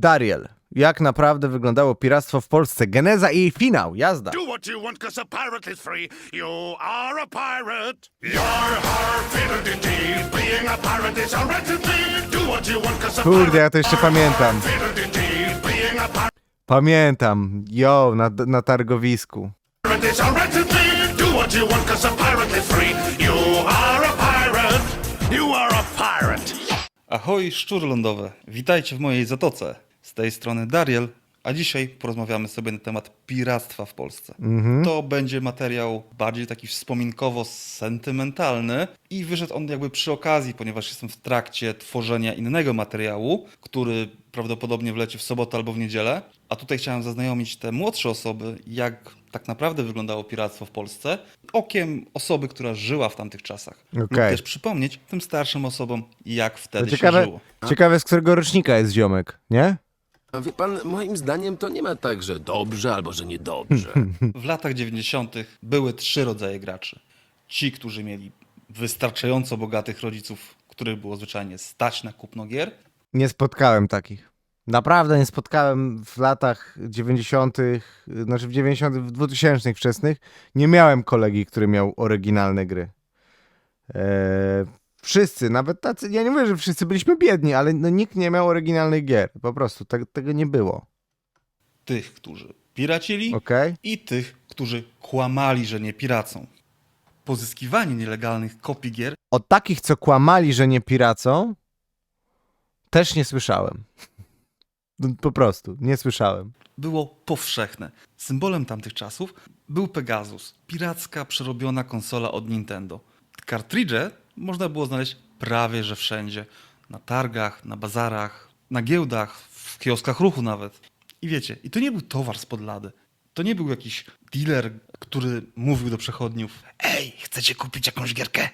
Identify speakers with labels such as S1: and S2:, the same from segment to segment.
S1: Dariel. Jak naprawdę wyglądało piractwo w Polsce? Geneza i jej finał. Jazda.
S2: Do what you want, cause a pirate is free. You are a pirate. Fiddle-dee-dee. Being a pirate is a. Do what you want, cause a
S1: Kurde,
S2: pirate
S1: ja to jeszcze pamiętam. Pamiętam. Yo, na, na targowisku.
S2: pirate is a. Do what you want, cause a pirate is free. You are a
S3: Ahoj, szczury lądowe. Witajcie w mojej zatoce. Z tej strony Dariel, a dzisiaj porozmawiamy sobie na temat piractwa w Polsce. To będzie materiał bardziej taki wspominkowo-sentymentalny i wyszedł on jakby przy okazji, ponieważ jestem w trakcie tworzenia innego materiału, który prawdopodobnie wleci w sobotę albo w niedzielę. A tutaj chciałem zaznajomić te młodsze osoby, jak tak naprawdę wyglądało piractwo w Polsce, okiem osoby, która żyła w tamtych czasach.
S1: Okej.
S3: też przypomnieć tym starszym osobom, jak wtedy się
S1: ciekawe,
S3: żyło.
S1: ciekawe, z którego rocznika jest ziomek, nie?
S4: A wie pan, moim zdaniem to nie ma tak, że dobrze albo że niedobrze.
S3: W latach 90. były trzy rodzaje graczy. Ci, którzy mieli wystarczająco bogatych rodziców, których było zwyczajnie stać na kupno gier.
S1: Nie spotkałem takich. Naprawdę nie spotkałem w latach 90., znaczy w 90., w 2000 wczesnych. Nie miałem kolegi, który miał oryginalne gry. Eee, wszyscy, nawet tacy, ja nie mówię, że wszyscy byliśmy biedni, ale no, nikt nie miał oryginalnych gier. Po prostu te, tego nie było.
S3: Tych, którzy piracili
S1: Okej?
S3: i tych, którzy kłamali, że nie piracą. Pozyskiwanie nielegalnych kopii gier
S1: Od takich, co kłamali, że nie piracą, też nie słyszałem. No, Po prostu, nie słyszałem.
S3: było powszechne. Symbolem tamtych czasów był Pegasus, piracka przerobiona konsola od Nintendo. Kartridże można było znaleźć prawie że wszędzie. Na targach, na bazarach, na giełdach, w kioskach ruchu nawet. I wiecie, i to nie był towar z podlady. To nie był jakiś dealer, który mówił do przechodniów: Ej, chcecie kupić jakąś gierkę?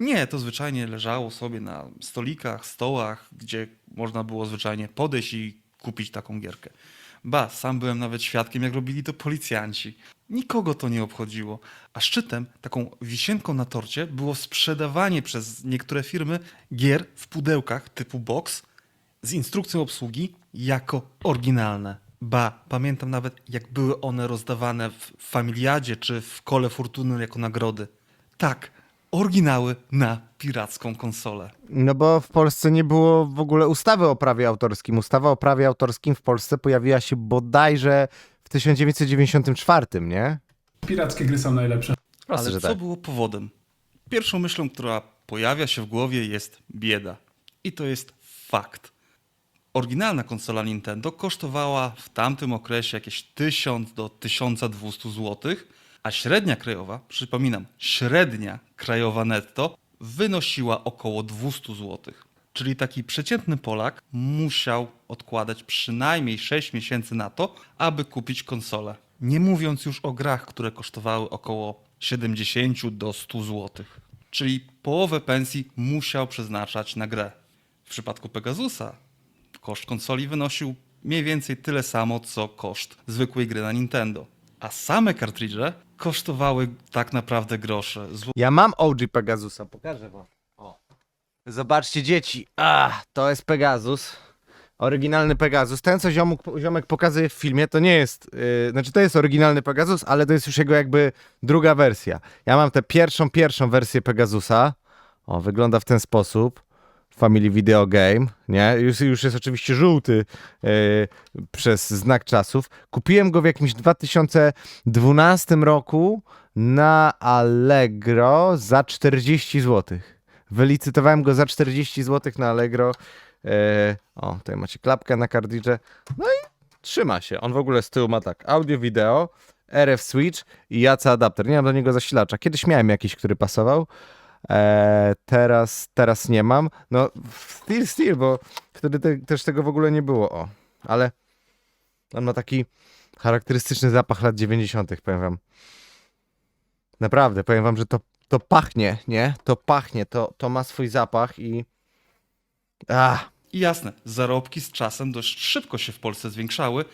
S3: Nie, to zwyczajnie leżało sobie na stolikach, stołach, gdzie można było zwyczajnie podejść i kupić taką gierkę. Ba, sam byłem nawet świadkiem, jak robili to policjanci. Nikogo to nie obchodziło. A szczytem, taką wisienką na torcie, było sprzedawanie przez niektóre firmy gier w pudełkach typu box z instrukcją obsługi jako oryginalne. Ba, pamiętam nawet, jak były one rozdawane w Familiadzie czy w Kole Fortuny jako nagrody. Tak, oryginały na piracką konsolę.
S1: No bo w Polsce nie było w ogóle ustawy o prawie autorskim. Ustawa o prawie autorskim w Polsce pojawiła się bodajże w 1994, nie?
S5: Pirackie gry są najlepsze.
S1: Proste,
S3: Ale co
S1: tak.
S3: było powodem? Pierwszą myślą, która pojawia się w głowie jest bieda. I to jest fakt. Oryginalna konsola Nintendo kosztowała w tamtym okresie jakieś 1000 do 1200 zł, a średnia krajowa, przypominam, średnia krajowa netto wynosiła około 200 zł. Czyli taki przeciętny Polak musiał odkładać przynajmniej 6 miesięcy na to, aby kupić konsolę. Nie mówiąc już o grach, które kosztowały około 70 do 100 zł. Czyli połowę pensji musiał przeznaczać na grę. W przypadku Pegasusa koszt konsoli wynosił mniej więcej tyle samo, co koszt zwykłej gry na Nintendo. A same kartridże kosztowały tak naprawdę grosze.
S1: Ja mam OG Pegasusa, pokażę wam. O. Zobaczcie dzieci. Ah, to jest Pegasus. Oryginalny Pegasus. Ten, co ziomek, ziomek pokazuje w filmie, to nie jest. Yy, znaczy, to jest oryginalny Pegasus, ale to jest już jego jakby druga wersja. Ja mam tę pierwszą, pierwszą wersję Pegasusa. O, wygląda w ten sposób. Family Video Game, nie? Już, już jest oczywiście żółty yy, przez znak czasów. Kupiłem go w jakimś 2012 roku na Allegro za 40 zł. Wylicytowałem go za 40 zł na Allegro. E, o, tutaj macie klapkę na kartridże. No i trzyma się. On w ogóle z tyłu ma tak audio, wideo, RF switch i jaca adapter. Nie mam do niego zasilacza. Kiedyś miałem jakiś, który pasował. E, teraz, teraz nie mam. No, still, still, bo wtedy te, też tego w ogóle nie było. O, ale on ma taki charakterystyczny zapach lat 90., powiem wam. Naprawdę, powiem wam, że to, to pachnie, nie? To pachnie, to, to ma swój zapach i. Ah,
S3: I jasne, zarobki z czasem dość szybko się w Polsce zwiększały,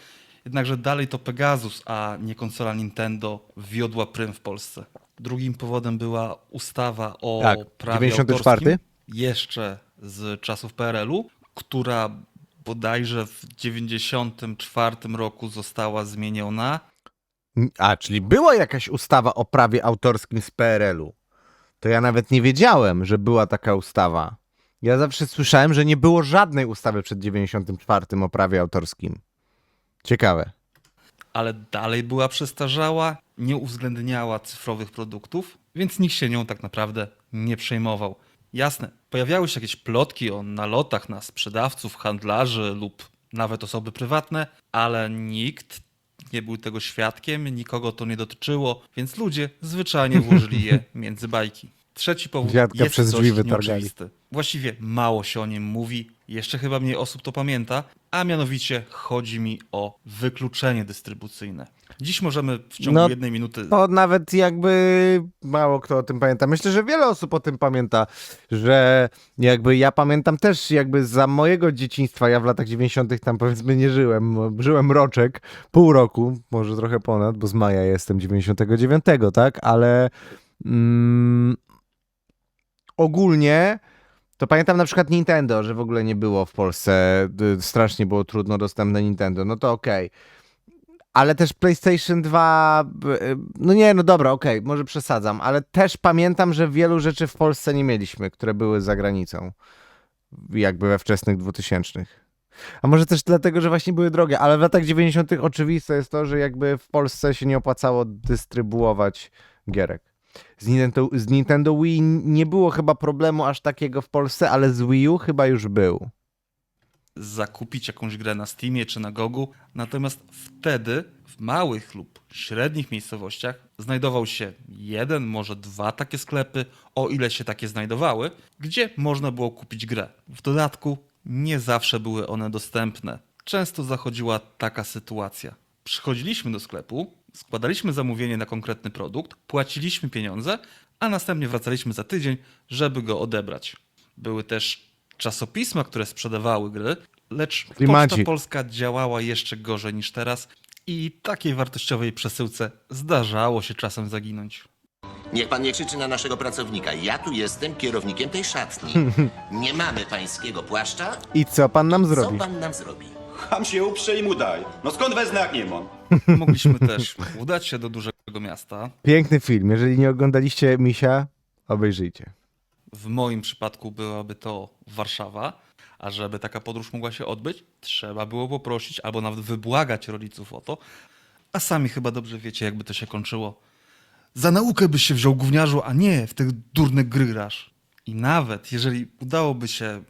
S3: jednakże dalej to Pegasus, a nie konsola Nintendo wiodła prym w Polsce. Drugim powodem była ustawa o
S1: Tak,
S3: prawie
S1: 94?
S3: autorskim, jeszcze z czasów PRL-u, która bodajże w 94 roku została zmieniona.
S1: A, czyli była jakaś ustawa o prawie autorskim z PRL-u. To ja nawet nie wiedziałem, że była taka ustawa. Ja zawsze słyszałem, że nie było żadnej ustawy przed 94 o prawie autorskim. Ciekawe.
S3: Ale dalej była przestarzała, nie uwzględniała cyfrowych produktów, więc nikt się nią tak naprawdę nie przejmował. Jasne, pojawiały się jakieś plotki o nalotach na sprzedawców, handlarzy lub nawet osoby prywatne, ale nikt nie był tego świadkiem, nikogo to nie dotyczyło, więc ludzie zwyczajnie włożyli je między bajki. Trzeci powód
S1: Dziadka
S3: jest
S1: przez drzwi wytargali.
S3: Właściwie mało się o nim mówi, jeszcze chyba mniej osób to pamięta, a mianowicie chodzi mi o wykluczenie dystrybucyjne. Dziś możemy w ciągu
S1: No,
S3: jednej minuty
S1: To nawet jakby mało kto o tym pamięta. Myślę, że wiele osób o tym pamięta, że jakby ja pamiętam też jakby za mojego dzieciństwa, ja w latach 90. tam powiedzmy nie żyłem, żyłem roczek, pół roku, może trochę ponad, bo z maja jestem 99, tak, ale mm, ogólnie to pamiętam na przykład Nintendo, że w ogóle nie było w Polsce, y, strasznie było trudno dostępne Nintendo, no to okej. Ale też PlayStation 2, b- y, no nie, no dobra, okej, może przesadzam, ale też pamiętam, że wielu rzeczy w Polsce nie mieliśmy, które były za granicą, jakby we wczesnych 2000. A może też dlatego, że właśnie były drogie, ale w latach 90. oczywiste jest to, że jakby w Polsce się nie opłacało dystrybuować gierek. Z Nintendo, z Nintendo Wii nie było chyba problemu aż takiego w Polsce, ale z Wii U chyba już był.
S3: zakupić jakąś grę na Steamie czy na Gogu. Natomiast wtedy w małych lub średnich miejscowościach znajdował się jeden, może dwa takie sklepy, o ile się takie znajdowały, gdzie można było kupić grę. W dodatku nie zawsze były one dostępne. Często zachodziła taka sytuacja. Przychodziliśmy do sklepu, składaliśmy zamówienie na konkretny produkt, płaciliśmy pieniądze, a następnie wracaliśmy za tydzień, żeby go odebrać. Były też czasopisma, które sprzedawały gry, lecz Poczta
S1: Klimacik.
S3: Polska działała jeszcze gorzej niż teraz i takiej wartościowej przesyłce zdarzało się czasem zaginąć.
S6: Niech pan nie krzyczy na naszego pracownika. Ja tu jestem kierownikiem tej szatni. Nie mamy pańskiego płaszcza.
S1: I co pan nam
S6: Co
S1: zrobi?
S6: pan nam zrobi?
S7: Ham się uprze i mu daj. No skąd wezmę jak nie mam?
S3: Mogliśmy też udać się do dużego miasta.
S1: Piękny film. Jeżeli nie oglądaliście Misia, obejrzyjcie.
S3: W moim przypadku byłaby to Warszawa, a żeby taka podróż mogła się odbyć, trzeba było poprosić albo nawet wybłagać rodziców o to, a sami chyba dobrze wiecie, jakby to się kończyło. Za naukę byś się wziął gówniarzu, a nie w tych durnych gry grasz. I nawet jeżeli udałoby się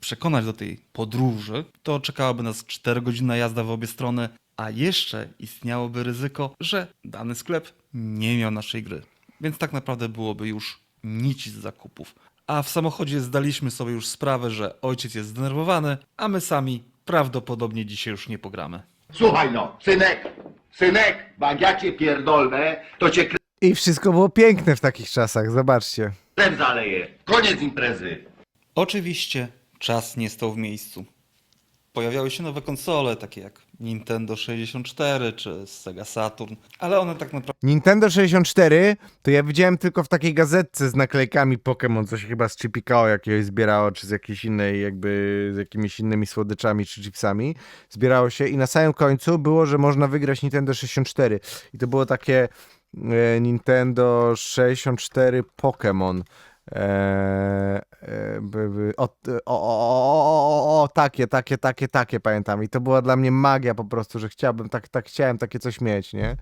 S3: przekonać do tej podróży, to czekałaby nas 4-godzinna jazda w obie strony, a jeszcze istniałoby ryzyko, że dany sklep nie miał naszej gry. Więc tak naprawdę byłoby już nic z zakupów. A w samochodzie zdaliśmy sobie już sprawę, że ojciec jest zdenerwowany, a my sami prawdopodobnie dzisiaj już nie pogramy.
S8: Słuchaj no, synek, synek, jak ja cię pierdolnę, to cię
S1: I wszystko było piękne w takich czasach, zobaczcie.
S8: krew zaleje. Koniec imprezy.
S3: Oczywiście czas nie stał w miejscu. Pojawiały się nowe konsole, takie jak Nintendo 64 czy Sega Saturn, ale one tak naprawdę
S1: Nintendo 64 to ja widziałem tylko w takiej gazetce z naklejkami Pokémon, co się chyba z Chippy Kao jakiegoś zbierało, czy z jakiejś innej, jakby z jakimiś innymi słodyczami czy chipsami. Zbierało się i na samym końcu było, że można wygrać Nintendo 64. I to było takie Nintendo 64 Pokémon. E, o, o, o, o, o, takie, takie, takie, takie pamiętam. I to była dla mnie magia po prostu, że chciałbym, tak, tak chciałem takie coś mieć, nie?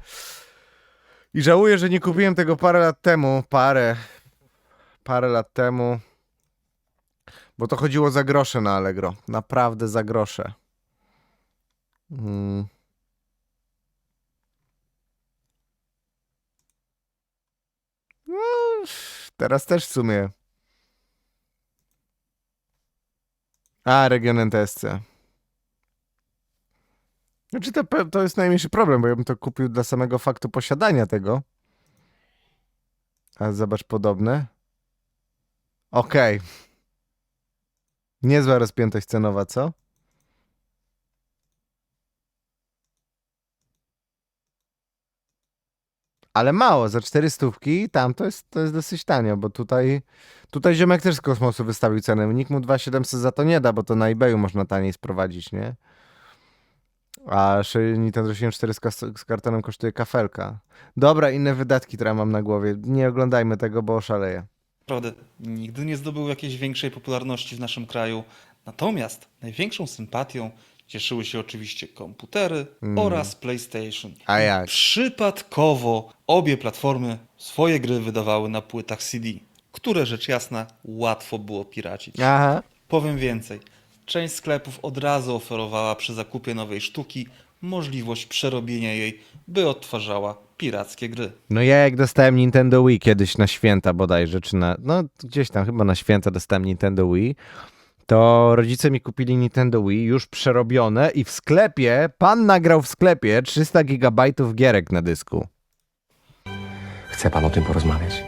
S1: I żałuję, że nie kupiłem tego parę lat temu. Parę. Parę lat temu. Bo to chodziło za grosze na Allegro. Naprawdę za grosze. Mm. No, teraz też w sumie. A, region NTSC. Znaczy to, to jest najmniejszy problem, bo ja bym to kupił dla samego faktu posiadania tego. A zobacz podobne. Okej. Niezła rozpiętość cenowa, co? Ale mało, za cztery stówki tam to jest, to jest dosyć tanio, bo tutaj, tutaj ziomek też z kosmosu wystawił cenę. Nikt mu 2700 za to nie da, bo to na eBayu można taniej sprowadzić, nie? A Nintendo 64 z, z kartonem kosztuje kafelka. Dobra, inne wydatki, które mam na głowie. Nie oglądajmy tego, bo oszaleję.
S3: naprawdę nigdy nie zdobył jakiejś większej popularności w naszym kraju. Natomiast największą sympatią cieszyły się oczywiście komputery oraz PlayStation.
S1: A jak?
S3: Przypadkowo obie platformy swoje gry wydawały na płytach CD, które rzecz jasna łatwo było piracić.
S1: Aha.
S3: Powiem więcej. Część sklepów od razu oferowała przy zakupie nowej sztuki możliwość przerobienia jej, by odtwarzała pirackie gry.
S1: No ja jak dostałem Nintendo Wii kiedyś na święta bodajże, czy na, no gdzieś tam chyba na święta dostałem Nintendo Wii, to rodzice mi kupili Nintendo Wii już przerobione i w sklepie, pan nagrał w sklepie 300 gigabajtów gierek na dysku.
S9: Chce pan o tym porozmawiać?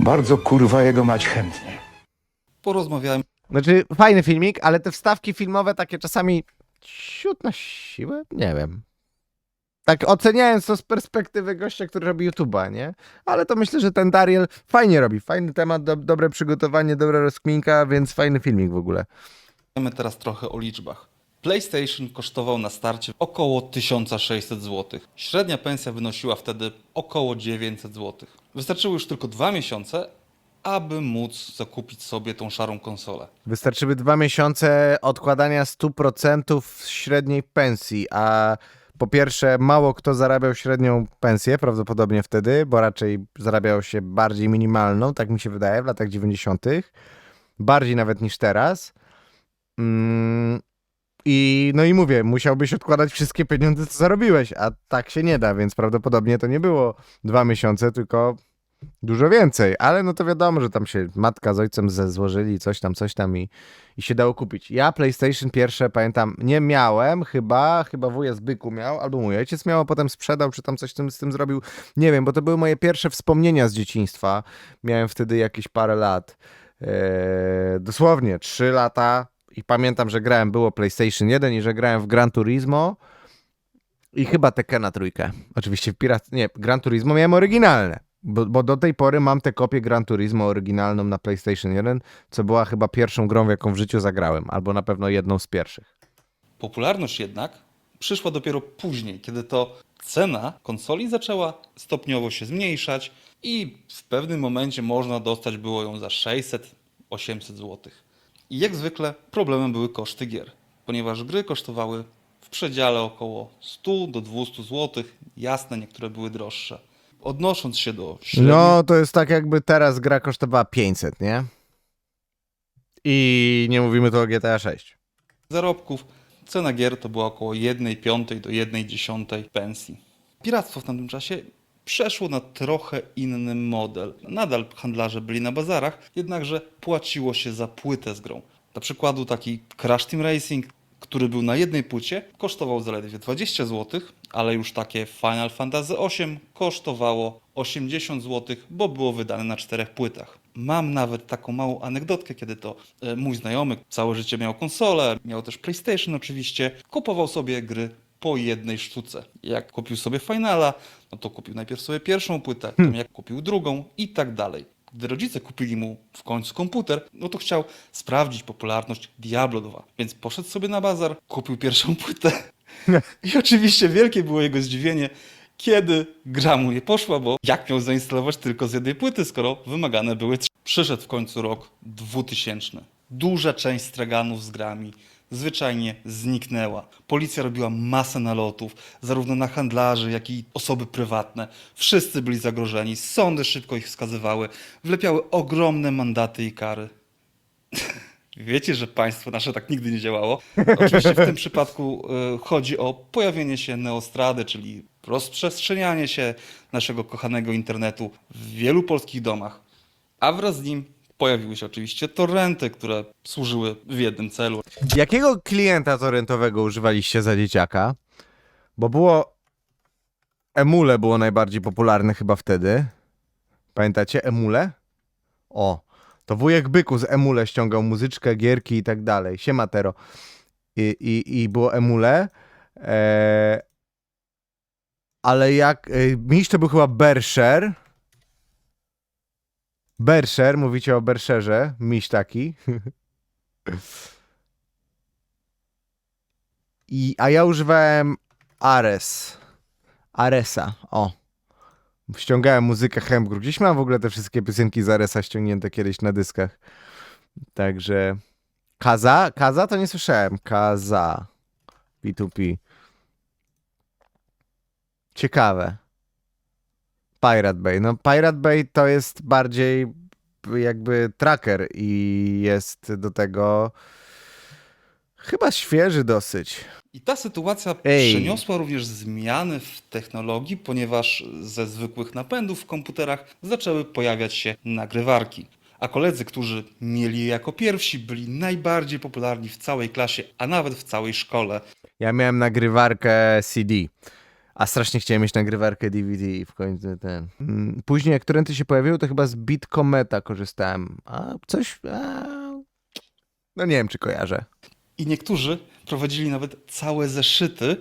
S8: Bardzo kurwa jego mać chętnie.
S3: Porozmawiałem
S1: Znaczy fajny filmik, ale te wstawki filmowe takie czasami ciut na siłę? Nie wiem. Tak oceniając to z perspektywy gościa, który robi YouTube'a, nie? Ale to myślę, że ten Dariel fajnie robi. Fajny temat, do, dobre przygotowanie, dobra rozkminka, więc fajny filmik w ogóle.
S3: teraz trochę o liczbach. PlayStation kosztował na starcie około 1600 zł. Średnia pensja wynosiła wtedy około 900 zł. Wystarczyły już tylko dwa miesiące, aby móc zakupić sobie tą szarą konsolę.
S1: Wystarczyły dwa miesiące odkładania 100% średniej pensji, a po pierwsze mało kto zarabiał średnią pensję, prawdopodobnie wtedy, bo raczej zarabiało się bardziej minimalną, tak mi się wydaje, w latach 90. Bardziej nawet niż teraz. Mm, I no i mówię, musiałbyś odkładać wszystkie pieniądze, co zarobiłeś, a tak się nie da, więc prawdopodobnie to nie było dwa miesiące, tylko dużo więcej, ale no to wiadomo, że tam się matka z ojcem złożyli coś tam, coś tam i, i się dało kupić. Ja PlayStation pierwsze, pamiętam, nie miałem chyba, chyba wuja z byku miał, albo mój ojciec miał, a potem sprzedał, czy tam coś tym, z tym zrobił. Nie wiem, bo to były moje pierwsze wspomnienia z dzieciństwa. Miałem wtedy jakieś parę lat. Eee, dosłownie, trzy lata i pamiętam, że grałem, było PlayStation 1 i że grałem w Gran Turismo i chyba Tekena trójkę. Oczywiście w Pirat... Nie, Gran Turismo miałem oryginalne. Bo, bo do tej pory mam tę kopię Gran Turismo oryginalną na PlayStation 1, co była chyba pierwszą grą, w jaką w życiu zagrałem, albo na pewno jedną z pierwszych.
S3: Popularność jednak przyszła dopiero później, kiedy to cena konsoli zaczęła stopniowo się zmniejszać i w pewnym momencie można dostać było ją za 600-800 zł. I jak zwykle problemem były koszty gier, ponieważ gry kosztowały w przedziale około 100 do 200 zł. Jasne, niektóre były droższe. Odnosząc się do średnich
S1: No, to jest tak jakby teraz gra kosztowała 500, nie? I nie mówimy tu o GTA 6.
S3: zarobków, cena gier to była około 1,5 do 1,1 pensji. Piractwo w tamtym czasie przeszło na trochę inny model. Nadal handlarze byli na bazarach, jednakże płaciło się za płytę z grą. Dla przykładu taki Crash Team Racing, który był na jednej płycie, kosztował zaledwie 20 zł, ale już takie Final Fantasy VIII kosztowało 80 zł, bo było wydane na czterech płytach. Mam nawet taką małą anegdotkę, kiedy to e, mój znajomy całe życie miał konsolę, miał też PlayStation oczywiście, kupował sobie gry po jednej sztuce. Jak kupił sobie Finala, no to kupił najpierw sobie pierwszą płytę, potem jak kupił drugą i tak dalej. Gdy rodzice kupili mu w końcu komputer, no to chciał sprawdzić popularność Diablo 2, więc poszedł sobie na bazar, kupił pierwszą płytę i oczywiście wielkie było jego zdziwienie, kiedy gra mu nie poszła, bo jak miał zainstalować tylko z jednej płyty, skoro wymagane były trzy. Przyszedł w końcu rok 2000. Duża część straganów z grami zwyczajnie zniknęła. Policja robiła masę nalotów, zarówno na handlarzy, jak i osoby prywatne. Wszyscy byli zagrożeni, sądy szybko ich wskazywały, wlepiały ogromne mandaty i kary. Wiecie, że państwo nasze tak nigdy nie działało. Oczywiście w tym przypadku y, chodzi o pojawienie się neostrady, czyli rozprzestrzenianie się naszego kochanego internetu w wielu polskich domach. A wraz z nim pojawiły się oczywiście torrenty, które służyły w jednym celu.
S1: Jakiego klienta torrentowego używaliście za dzieciaka? Bo było. Emule było najbardziej popularne chyba wtedy. Pamiętacie? Emule? O, to wujek Byku z Emule ściągał muzyczkę, gierki i tak dalej. Siematero. I, i, i było Emule. Eee, ale jak... y, Miś to był chyba Bersher. Bersher, mówicie o Berszerze, miś taki. I, a ja używałem Ares. Aresa, o. Ściągałem muzykę Hemgru. Gdzieś mam w ogóle te wszystkie piosenki z Aresa ściągnięte kiedyś na dyskach. Także... Kaza? Kaza to nie słyszałem. Kaza. P2P. Ciekawe. Pirate Bay. No Pirate Bay to jest bardziej jakby tracker i jest do tego chyba świeży dosyć.
S3: I ta sytuacja
S1: Ej.
S3: przyniosła również zmiany w technologii, ponieważ ze zwykłych napędów w komputerach zaczęły pojawiać się nagrywarki. A koledzy, którzy mieli je jako pierwsi, byli najbardziej popularni w całej klasie, a nawet w całej szkole.
S1: Ja miałem nagrywarkę CD, a strasznie chciałem mieć nagrywarkę DVD i w końcu ten. Mm, Później jak torrenty się pojawiły, to chyba z Bitcometa korzystałem. A coś... A... No nie wiem, czy kojarzę.
S3: I niektórzy prowadzili nawet całe zeszyty,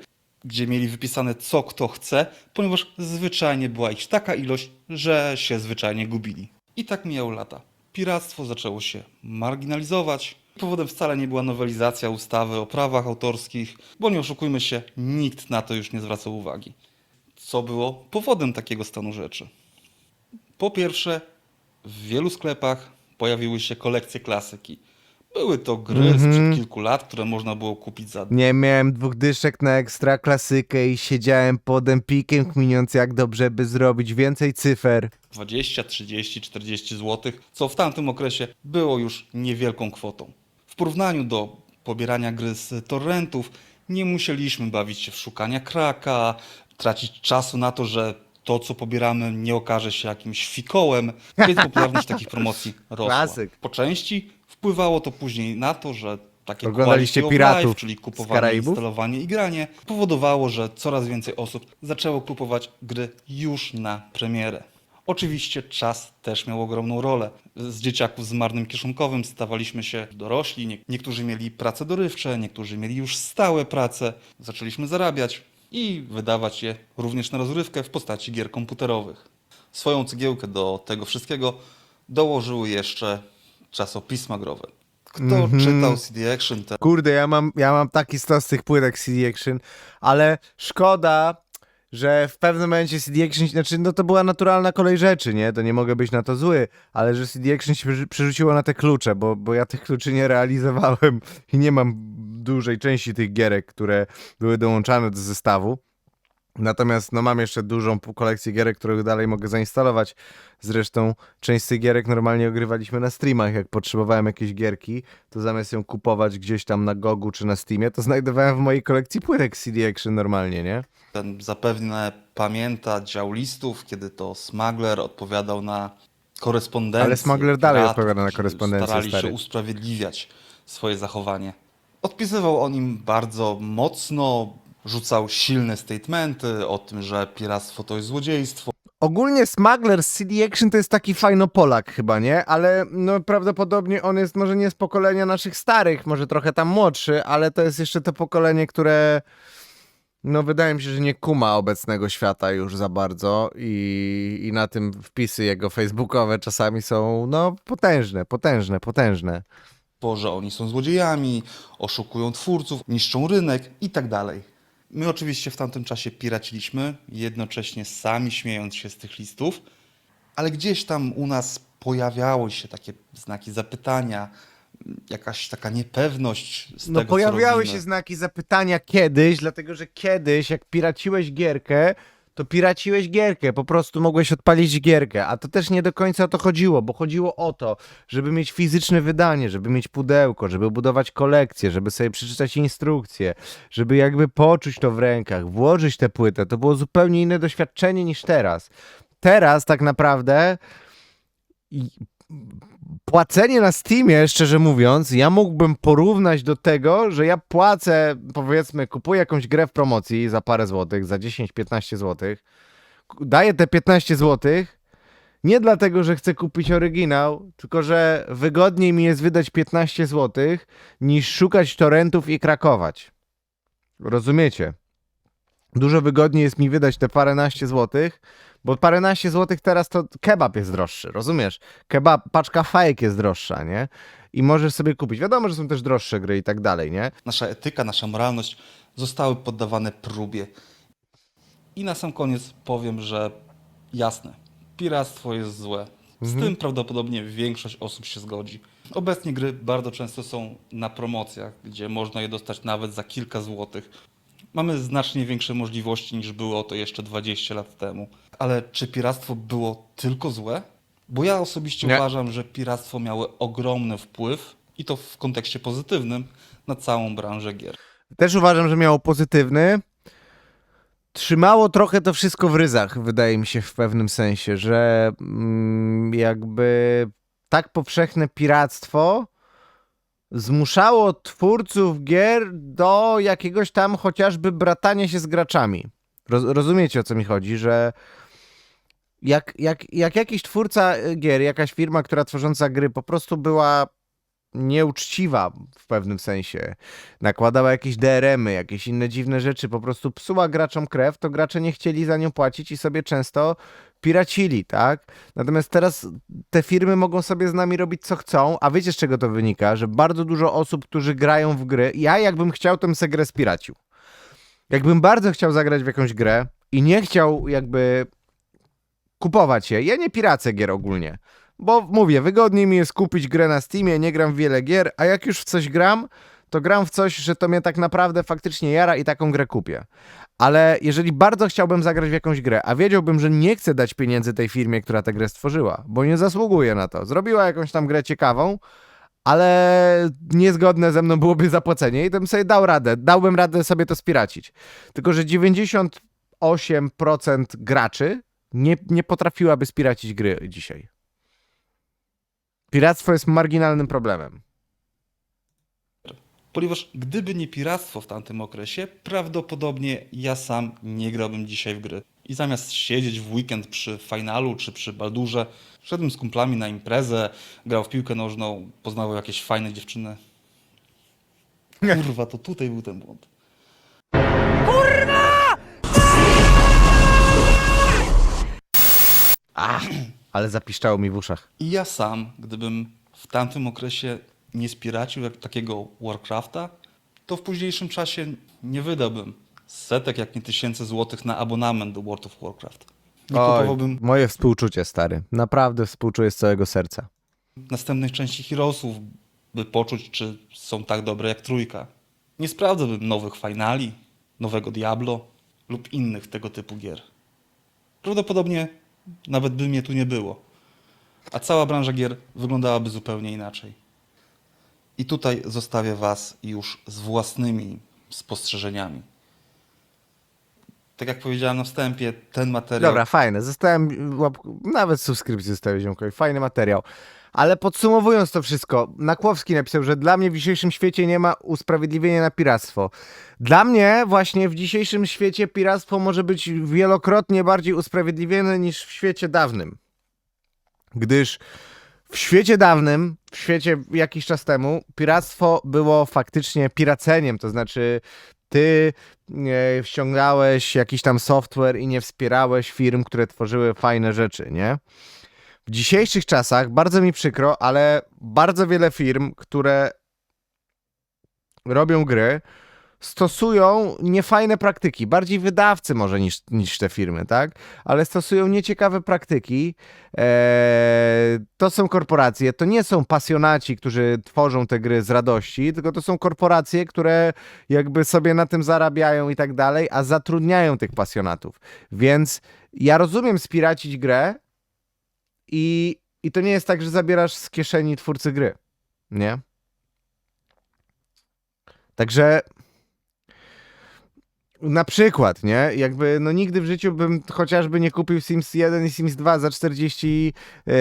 S3: gdzie mieli wypisane co kto chce, ponieważ zwyczajnie była ich taka ilość, że się zwyczajnie gubili. I tak mijały lata. Piractwo zaczęło się marginalizować. Powodem wcale nie była nowelizacja ustawy o prawach autorskich, bo nie oszukujmy się, nikt na to już nie zwracał uwagi. Co było powodem takiego stanu rzeczy? Po pierwsze, w wielu sklepach pojawiły się kolekcje klasyki. Były to gry sprzed kilku lat, które można było kupić za
S1: Nie miałem dwóch dyszek na ekstra klasykę i siedziałem pod Empikiem, kminiąc jak dobrze by zrobić więcej cyfer.
S3: 20, 30, 40 zł, co w tamtym okresie było już niewielką kwotą. W porównaniu do pobierania gry z torrentów, nie musieliśmy bawić się w szukania kraka, tracić czasu na to, że to, co pobieramy, nie okaże się jakimś fikołem, więc popularność takich promocji rosła.
S1: Klasyk.
S3: Po części wpływało to później na to, że takie
S1: Oglądaliście
S3: quality of
S1: Piratów
S3: life, czyli kupowanie, instalowanie i granie, powodowało, że coraz więcej osób zaczęło kupować gry już na premierę. Oczywiście czas też miał ogromną rolę. Z dzieciaków z marnym kieszonkowym stawaliśmy się dorośli. Nie- Niektórzy mieli prace dorywcze, niektórzy mieli już stałe prace. Zaczęliśmy zarabiać i wydawać je również na rozrywkę w postaci gier komputerowych. Swoją cegiełkę do tego wszystkiego dołożyły jeszcze czasopisma growe. Kto czytał CD Action, ten
S1: Kurde, ja mam, ja mam taki stos tych płytek CD Action, ale szkoda, że w pewnym momencie CD Action, znaczy no to była naturalna kolej rzeczy, nie? To nie mogę być na to zły, ale że CD Action się przerzu- przerzuciło na te klucze, bo, bo ja tych kluczy nie realizowałem i nie mam dużej części tych gierek, które były dołączane do zestawu. Natomiast no mam jeszcze dużą kolekcję gierek, których dalej mogę zainstalować. Zresztą część z tych gierek normalnie ogrywaliśmy na streamach. Jak potrzebowałem jakiejś gierki, to zamiast ją kupować gdzieś tam na Gogu czy na Steamie, to znajdowałem w mojej kolekcji płytek CD Action normalnie, nie?
S3: ten zapewne pamięta dział listów, kiedy to Smuggler odpowiadał na korespondencję.
S1: Ale Smuggler dalej
S3: piratów,
S1: odpowiada na korespondencję,
S3: Starali
S1: stary.
S3: się usprawiedliwiać swoje zachowanie. Odpisywał o nim bardzo mocno, rzucał silne statementy o tym, że piractwo to jest złodziejstwo,
S1: Ogólnie Smuggler z CD Action to jest taki fajnopolak chyba, nie? Ale no prawdopodobnie on jest może nie z pokolenia naszych starych, może trochę tam młodszy, ale to jest jeszcze to pokolenie, które no wydaje mi się, że nie kuma obecnego świata już za bardzo i, i na tym wpisy jego facebookowe czasami są no potężne, potężne, potężne.
S3: że oni są złodziejami, oszukują twórców, niszczą rynek i tak dalej. My oczywiście w tamtym czasie piraciliśmy, jednocześnie sami śmiejąc się z tych listów, ale gdzieś tam u nas pojawiały się takie znaki zapytania, jakaś taka niepewność z
S1: No
S3: tego,
S1: pojawiały się znaki zapytania kiedyś, dlatego że kiedyś jak piraciłeś gierkę, to piraciłeś gierkę, po prostu mogłeś odpalić gierkę, a to też nie do końca o to chodziło, bo chodziło o to, żeby mieć fizyczne wydanie, żeby mieć pudełko, żeby budować kolekcję, żeby sobie przeczytać instrukcje, żeby jakby poczuć to w rękach, włożyć tę płytę, to było zupełnie inne doświadczenie niż teraz. Teraz tak naprawdę płacenie na Steamie, szczerze mówiąc, ja mógłbym porównać do tego, że ja płacę, powiedzmy, kupuję jakąś grę w promocji za parę złotych, za 10-15 złotych, daję te 15 złotych, nie dlatego, że chcę kupić oryginał, tylko że wygodniej mi jest wydać 15 złotych, niż szukać torrentów i krakować. Rozumiecie? Dużo wygodniej jest mi wydać te paręnaście złotych, bo paręnaście złotych teraz to kebab jest droższy, rozumiesz? Kebab, paczka fajek jest droższa, nie? I możesz sobie kupić. Wiadomo, że są też droższe gry i tak dalej, nie?
S3: Nasza etyka, nasza moralność zostały poddawane próbie. I na sam koniec powiem, że jasne, piractwo jest złe. Z tym prawdopodobnie większość osób się zgodzi. Obecnie gry bardzo często są na promocjach, gdzie można je dostać nawet za kilka złotych. Mamy znacznie większe możliwości niż było to jeszcze 20 lat temu. Ale czy piractwo było tylko złe? Bo ja osobiście
S1: Nie.
S3: uważam, że piractwo miało ogromny wpływ, i to w kontekście pozytywnym, na całą branżę gier.
S1: Też uważam, że miało pozytywny. Trzymało trochę to wszystko w ryzach, wydaje mi się w pewnym sensie, że mm, jakby tak powszechne piractwo zmuszało twórców gier do jakiegoś tam chociażby bratania się z graczami. Roz, rozumiecie o co mi chodzi, że jak, jak, jak jakiś twórca y, gier, jakaś firma, która tworząca gry po prostu była nieuczciwa w pewnym sensie, nakładała jakieś DRM-y, jakieś inne dziwne rzeczy, po prostu psuła graczom krew, to gracze nie chcieli za nią płacić i sobie często piracili, tak? Natomiast teraz te firmy mogą sobie z nami robić co chcą, a wiecie z czego to wynika? Że bardzo dużo osób, którzy grają w gry, ja jakbym chciał, to bym se grę spiracił. Jakbym bardzo chciał zagrać w jakąś grę i nie chciał jakby kupować je, ja nie piracę gier ogólnie, bo mówię, wygodniej mi jest kupić grę na Steamie, nie gram w wiele gier, a jak już w coś gram, to gram w coś, że to mnie tak naprawdę faktycznie jara i taką grę kupię. Ale jeżeli bardzo chciałbym zagrać w jakąś grę, a wiedziałbym, że nie chcę dać pieniędzy tej firmie, która tę grę stworzyła, bo nie zasługuje na to. Zrobiła jakąś tam grę ciekawą, ale niezgodne ze mną byłoby zapłacenie i bym sobie dał radę, dałbym radę sobie to spiracić. Tylko, że 98% graczy nie, nie potrafiłaby spiracić gry dzisiaj. Piractwo jest marginalnym problemem.
S3: Ponieważ gdyby nie piractwo w tamtym okresie, prawdopodobnie ja sam nie grałbym dzisiaj w gry. I zamiast siedzieć w weekend przy finalu czy przy Baldurze, szedłem z kumplami na imprezę, grał w piłkę nożną, poznawał jakieś fajne dziewczyny. Kurwa, to tutaj był ten błąd.
S1: Ale zapiszczało mi w uszach.
S3: I ja sam, gdybym w tamtym okresie nie spiracił jak takiego Warcrafta, to w późniejszym czasie nie wydałbym setek, jak nie tysięcy złotych na abonament do World of Warcraft. Nie kupowałbym
S1: moje współczucie, stary. Naprawdę współczuję z całego serca.
S3: następnych części Heroesów, by poczuć, czy są tak dobre jak trójka. Nie sprawdzałbym nowych Finali, nowego Diablo lub innych tego typu gier. Prawdopodobnie nawet by mnie tu nie było. A cała branża gier wyglądałaby zupełnie inaczej. I tutaj zostawię Was już z własnymi spostrzeżeniami. Tak jak powiedziałem na wstępie, ten materiał
S1: Dobra, fajne. Zostałem, nawet subskrypcję zostawię ziomkowi. Fajny materiał. Ale podsumowując to wszystko, Nakłowski napisał, że dla mnie w dzisiejszym świecie nie ma usprawiedliwienia na piractwo. Dla mnie właśnie w dzisiejszym świecie piractwo może być wielokrotnie bardziej usprawiedliwione niż w świecie dawnym. Gdyż w świecie dawnym, w świecie jakiś czas temu, piractwo było faktycznie piraceniem, to znaczy ty e, ściągałeś jakiś tam software i nie wspierałeś firm, które tworzyły fajne rzeczy, nie? W dzisiejszych czasach, bardzo mi przykro, ale bardzo wiele firm, które robią gry, stosują niefajne praktyki, bardziej wydawcy może niż, niż te firmy, tak? Ale stosują nieciekawe praktyki. Eee, to są korporacje, to nie są pasjonaci, którzy tworzą te gry z radości, tylko to są korporacje, które jakby sobie na tym zarabiają i tak dalej, a zatrudniają tych pasjonatów. Więc ja rozumiem spiracić grę i, i to nie jest tak, że zabierasz z kieszeni twórcy gry, nie? Także na przykład, nie? Jakby, no nigdy w życiu bym chociażby nie kupił Sims 1 i Sims 2 za 40 e, e,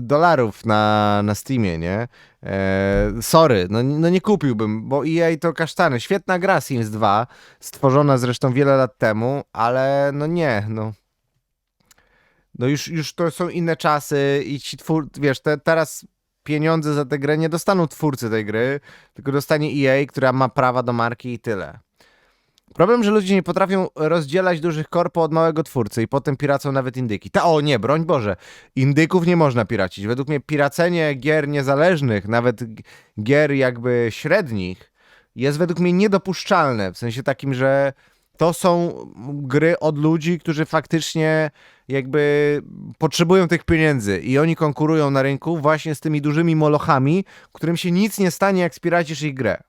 S1: dolarów na, na Steamie, nie? E, sorry, no, no nie kupiłbym, bo EA to kasztany. Świetna gra Sims 2, stworzona zresztą wiele lat temu, ale no nie, no. No już, już to są inne czasy i ci twór, wiesz, te, teraz pieniądze za tę grę nie dostaną twórcy tej gry, tylko dostanie EA, która ma prawa do marki i tyle. Problem, że ludzie nie potrafią rozdzielać dużych korpo od małego twórcy i potem piracą nawet indyki. Ta, o nie, broń Boże, indyków nie można piracić. Według mnie piracenie gier niezależnych, nawet gier jakby średnich, jest według mnie niedopuszczalne. W sensie takim, że to są gry od ludzi, którzy faktycznie jakby potrzebują tych pieniędzy i oni konkurują na rynku właśnie z tymi dużymi molochami, którym się nic nie stanie, jak spiracisz ich grę.